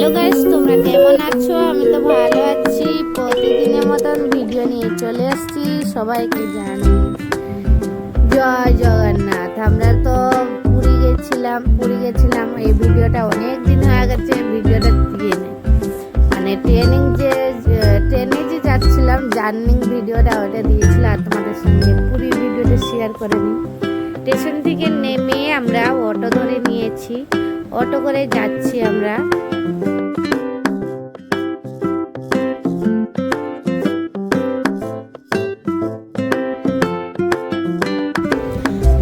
Hello guys, তোমরা কেমন আছো? আমি তো ভালো আছি। প্রতিদিনের মতন ভিডিও নিয়ে চলে আসছি, সবাইকে জানি জয় জগন্নাথ। আমরা তো পুরী গেছিলাম পুরী গেছিলাম। এই ভিডিওটা অনেক দিন হয়ে গেছে ভিডিওটা দিয়ে নেই মানে ট্রেনিং যে ট্রেনে যে যাচ্ছিলাম জার্নিং ভিডিওটা ওটা দিয়েছিলাম তোমাদের সঙ্গে পুরী ভিডিওটা শেয়ার করে নিই স্টেশন থেকে নেমে আমরা অটো ধরে নিয়েছি। অটো করে যাচ্ছি আমরা।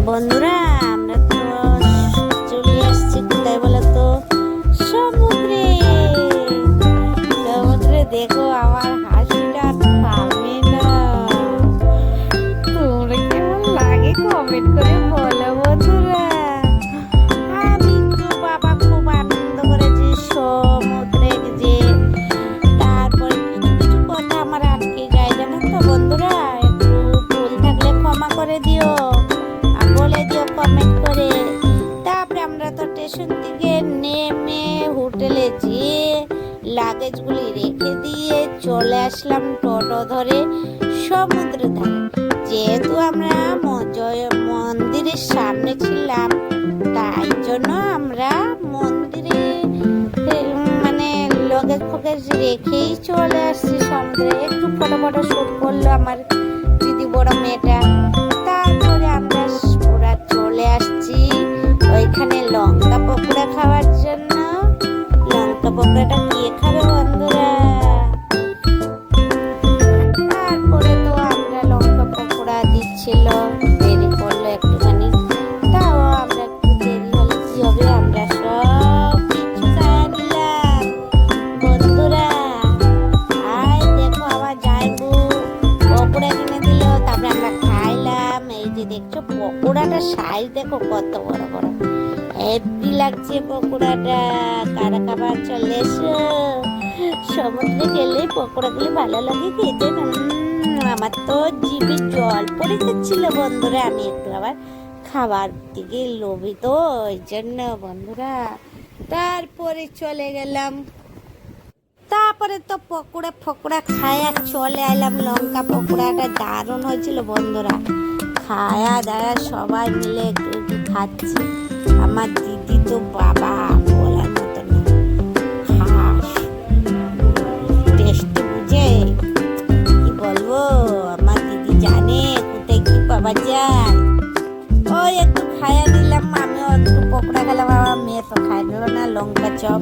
বন্ধুরা রেখে দিয়ে চলে আসলাম টোটো ধরে সমুদ্র ধারে। যেহেতু আমরা মন্দিরের সামনে ছিলাম, তাই জন্য আমরা মন্দিরে মানে লগেজ ফগেজ রেখেই চলে আসছি সমুদ্রে। একটু ফটো ফটো শ্যুট করল আমার দিদি বড় মেয়েটা। তারপরে আমরা পুরা চলে আসছি ওইখানে লঙ্কা পকোড়া খাওয়ার জন্য। লঙ্কা পকোড়াটা কে খাবে বন্ধুরা? পকোড়াটা কারা খাবার চলে এসো? সমুদ্রে গেলে পকোড়াগুলি ভালো লাগে খেতে আমার তো জিভে জল পড়ে যাচ্ছিল বন্ধুরা, আমি একটু আবার খাবার দিকে লোভী তো ওই জন্য বন্ধুরা তারপরে চলে গেলাম। তারপরে তো পকোড়া ফকোড়া খায়া চলে এলাম, লঙ্কা পকোড়াটা দারুণ হয়েছিল বন্ধুরা। খায়া দায়া সবাই মিলে একটু একটু খাচ্ছি। আমার দিদি তো বাবা বলার মতো না বুঝে কি বলব আমার দিদি জানে কোথায় কি পাওয়া যায় ওই একটু খাইয়া দিলাম আমিও একটু পকোড়া খেলাম আমার মেয়ে তো খাই নিল না লঙ্কা চপ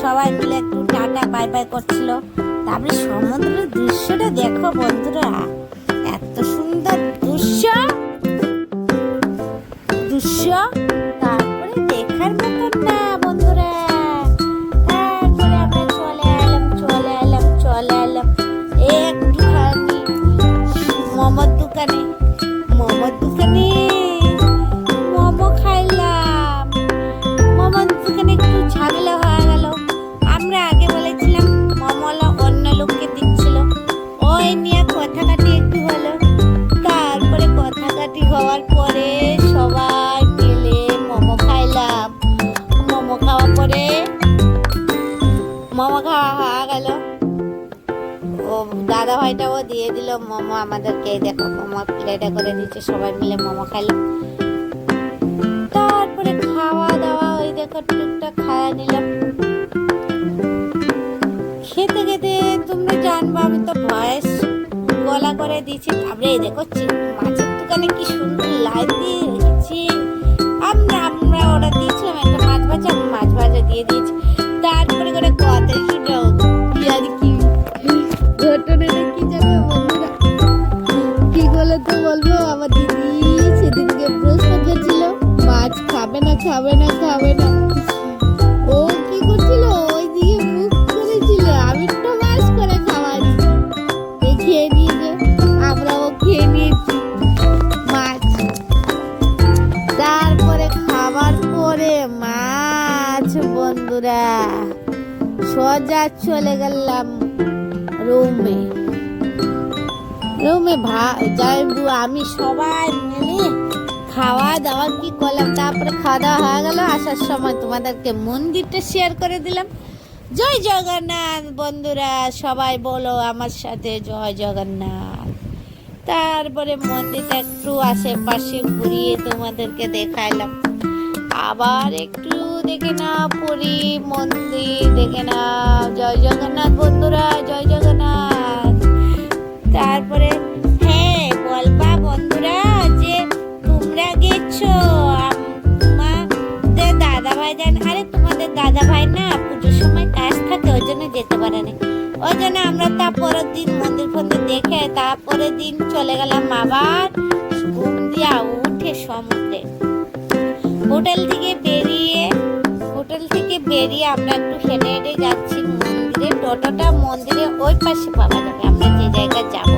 সবাই মিলে একটু টাটা বাই বাই করছিল তারপরে সমুদ্রের দৃশ্যটা দেখো বন্ধুরা ভাইটাও দিয়ে দিল মোমো আমাদেরকে দেখো মোমো প্লেটে করে দিচ্ছে সবাই মিলে মোমো খাইলাম তারপরে খাওয়া দাওয়া, ওই দেখো টুকটাক খাওয়া নিলাম খেতে খেতে তোমরা জানব, আমি তো ভয়েস গলা করে দিচ্ছি তারপরে দেখো মাছের দোকানে কি সুন্দর লাইন দিয়ে রেখেছি আমরা আমরা অর্ডার দিয়েছিলাম, একটা মাছ সোজা চলে গেলাম রুমে। রুমে যাই আমি সবাই মিলে খাওয়া দাওয়া কি করলাম? তারপরে খাওয়া দাওয়া হয়ে গেল। আসার সময় তোমাদেরকে মন্দিরটা শেয়ার করে দিলাম। জয় জগন্নাথ বন্ধুরা, সবাই বলো আমার সাথে জয় জগন্নাথ। তারপরে মন্দিরটা একটু আশেপাশে ঘুরিয়ে তোমাদেরকে দেখাইলাম। আবার একটু দেখে না পুরী মন্দির, দেখে না জয় জগন্নাথ বন্ধুরা, জয় জগন্নাথ। তারপরে হ্যাঁ বলবা বন্ধুরা যে তোমরা গেছো তোমাদের দাদা ভাই জান আরে তোমাদের দাদা ভাই না পুজোর সময় কাজ থাকে ওই জন্য যেতে পারে না। ওই জন্য আমরা তারপরের দিন মন্দির ফন্দির দেখে তারপরের দিন চলে গেলাম আবার ঘুম দিয়া উঠে সমুদ্রে। হোটেল থেকে বেরিয়ে, হোটেল থেকে বেরিয়ে আমরা একটু হেঁটে হেঁটে যাচ্ছি মন্দিরে। টোটোটা মন্দিরে ওই পাশে পাওয়া যাবে। আমরা যে জায়গায় যাব।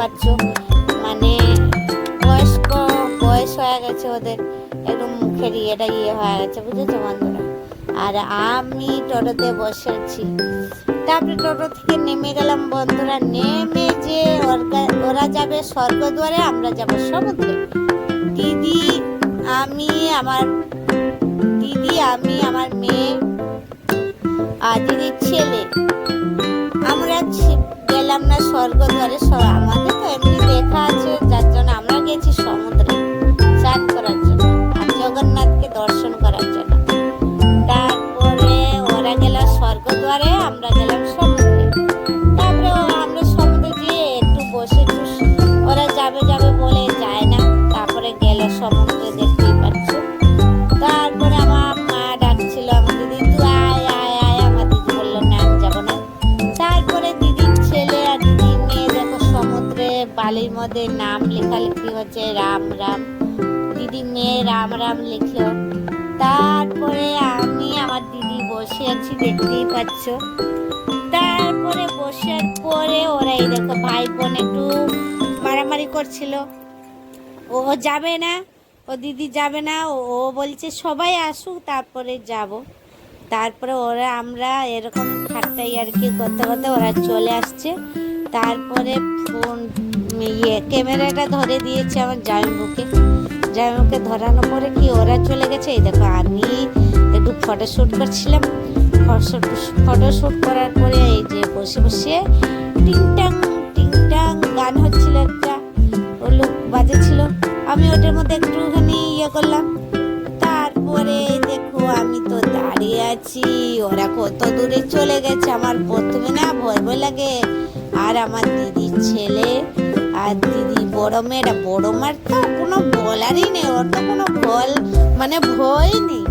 পারছ মানে বয়স্ক, বয়স হয়ে গেছে ওদের। একদম মুখের ইয়েটা ইয়ে হয়ে গেছে, বুঝেছ বন্ধুরা? আর আমি টোটোতে বসেছি তারপরে টোটো থেকে নেমে গেলাম বন্ধুরা। নেমে যে ওরা যাবে স্বর্গদ্বারে, আমরা যাব সমুদ্রে। দিদি, আমি আমার, দিদি, আমি আমার মেয়ে, আর দিদির ছেলে। আমরা গেলাম না স্বর্গদ্বারে আমাদের তো এমনি দেখা আছে যার জন্য আমরা গেছি সমুদ্রে। মধ্যে নাম লেখালেখি হচ্ছে রাম রাম। দিদি মেয়ে রাম রাম লিখলো তারপরে আমি আমার দিদি বসে আছি, দেখতেই পাচ্ছ। তারপরে বসার পরে ওরা এই দেখো ভাই বোন একটু মারামারি করছিল। ও যাবে না, ও দিদি যাবে না, ও ও বলছে সবাই আসুক, তারপরে যাব। তারপরে ওরা আমরা এরকম ঠাট্টাই আর কি করতে করতে ওরা চলে আসছে। তারপরে ফোন ইয়ে ক্যামেরাটা ধরে দিয়েছে আমার জামাইবুকে। জামাইবুকে ধরানোর পরে কি ওরা চলে গেছে? এই দেখো, আমি একটু ফটোশ্যুট করছিলাম। ফটোশ্যুট করার পরে এই যে বসে বসে টিংটাং টিংটাং গান হচ্ছিল একটা। ও লোক বাজেছিল। আমি ওটার মধ্যে একটুখানি ইয়ে করলাম। তারপরে দেখো, আমি তো দাঁড়িয়ে আছি। ওরা কত দূরে চলে গেছে। আমার প্রথমে না ভয় ভয় লাগে। আর আমার দিদির ছেলে আর দিদি, বড় মেয়েটা বড় মার তো কোনো বলারই নেই, ওর তো কোনো ভয় মানে ভয় নেই।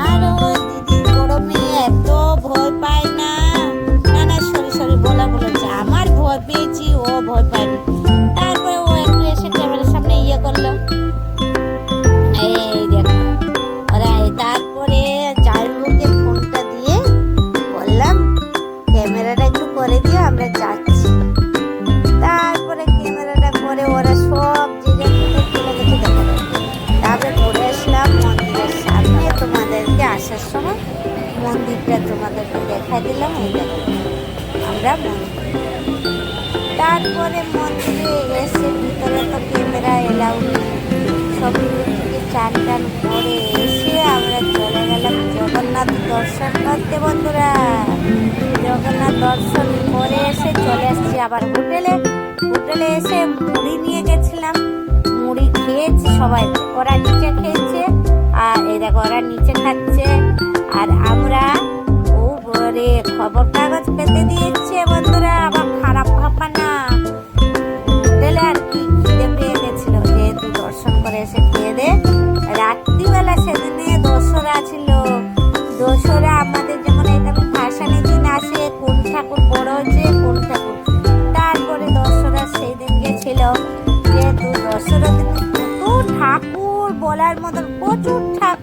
আর দিদি, বড় মেয়ে, এত ভয় পায় না। না না, সরি সরি, বলা বলেছে আমার ভয় পেয়েছি, ও ভয় পায়নি। তারপরে আমরা তারপরে মন্দিরে এসে ভিতরে তো ক্যামেরা এলাও সব থেকে চান টান করে এসে আমরা চলে গেলাম জগন্নাথ দর্শন করতে বন্ধুরা। জগন্নাথ দর্শন করে এসে চলে আসছি আবার হোটেলে। হোটেলে এসে মুড়ি নিয়ে গেছিলাম। মুড়ি খেয়েছি সবাই। ওরা নিচে খেয়েছে আর এই দেখো ওরা নিচে খাচ্ছে। আর আমরা উপরে খবর কাগজ পেতে দিয়েছে।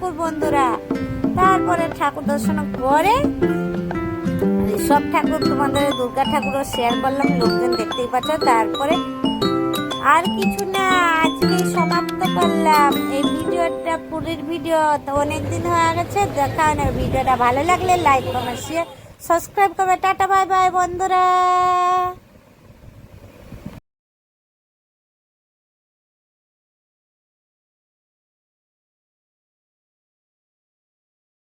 ঠাকুর বন্ধুরা। তারপরে ঠাকুর দর্শন করে সব ঠাকুর তোমাদের দুর্গা ঠাকুরও শেয়ার করলাম, লোকজন দেখতেই পাচ্ছ। তারপরে আর কিছু না, আজকে সমাপ্ত করলাম। এই ভিডিওটা, পুরীর ভিডিও তো অনেকদিন হয়ে গেছে। দেখা না ভিডিওটা ভালো লাগলে লাইক কমেন্ট শেয়ার সাবস্ক্রাইব করবে। টাটা বাই বাই বন্ধুরা।